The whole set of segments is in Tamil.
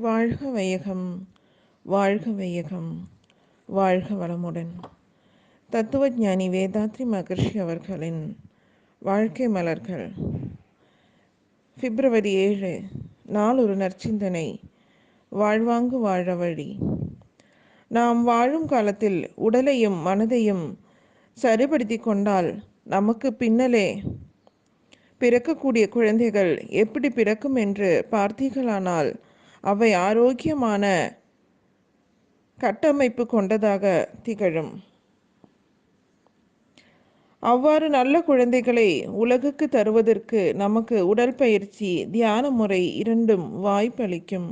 வாழ்க வையகம் வாழ்க வையகம் வாழ்க வளமுடன். தத்துவஞானி வேதாத்ரி மகர்ஷி அவர்களின் வாழ்க்கை மலர்கள். பிப்ரவரி ஏழு நாளொரு நற்சிந்தனை வாழ்வாங்கு வாழ வழி. நாம் வாழும் காலத்தில் உடலையும் மனதையும் சரிபடுத்தி கொண்டால் நமக்கு பின்னலே பிறக்கக்கூடிய குழந்தைகள் எப்படி பிறக்கும் என்று பார்த்தீர்களானால் அவை ஆரோக்கியமான கட்டமைப்பு கொண்டதாக திகழும். அவ்வாறு நல்ல குழந்தைகளை உலகுக்கு தருவதற்கு நமக்கு உடற்பயிற்சி தியான முறை இரண்டும் வாய்ப்பளிக்கும்.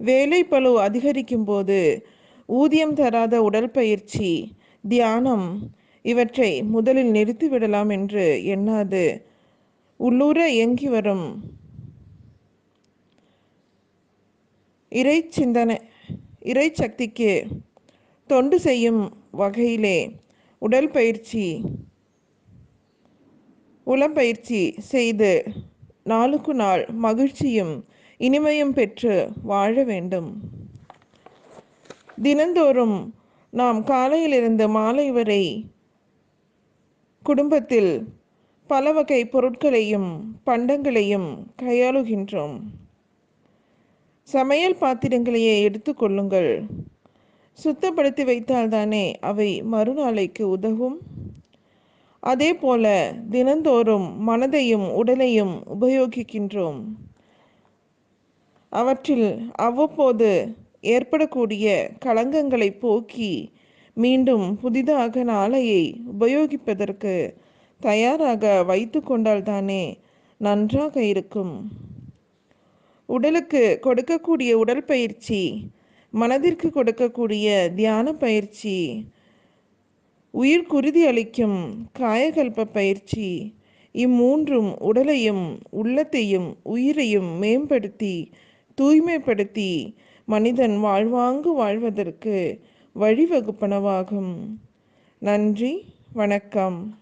வேலை பளு அதிகரிக்கும் போது ஊதியம் தராத உடற்பயிற்சி தியானம் இவற்றை முதலில் நிறுத்திவிடலாம் என்று எண்ணாது. உள்ளூர இயங்கி வரும் இறை சிந்தனை இறை சக்திக்கு தொண்டு செய்யும் வகையிலே உடல் பயிற்சி உளப்பயிற்சி செய்து நாளுக்கு நாள் மகிழ்ச்சியும் இனிமையும் பெற்று வாழ வேண்டும். தினந்தோறும் நாம் காலையிலிருந்து மாலை வரை குடும்பத்தில் பல வகை பொருட்களையும் பண்டங்களையும் கையாளுகின்றோம். சமையல் பாத்திரங்களையே எடுத்துக்கொள்ளுங்கள் சுத்தப்படுத்தி வைத்தால்தானே அவை மறுநாளைக்கு உதவும். அதே போல தினந்தோறும் மனதையும் உடலையும் உபயோகிக்கின்றோம். அவற்றில் அவ்வப்போது ஏற்படக்கூடிய களங்கங்களை போக்கி மீண்டும் புதிதாக நாளையை உபயோகிப்பதற்கு தயாராக வைத்து கொண்டால்தானே நன்றாக இருக்கும். உடலுக்கு கொடுக்கக்கூடிய உடல் பயிற்சி மனதிற்கு கொடுக்கக்கூடிய தியான பயிற்சி உயிர் குருதி அளிக்கும் காயகல்ப பயிற்சி இம்மூன்றும் உடலையும் உள்ளத்தையும் உயிரையும் மேம்படுத்தி தூய்மைப்படுத்தி மனிதன் வாழ்வாங்கு வாழ்வதற்கு வழிவகுப்பனவாகும். நன்றி வணக்கம்.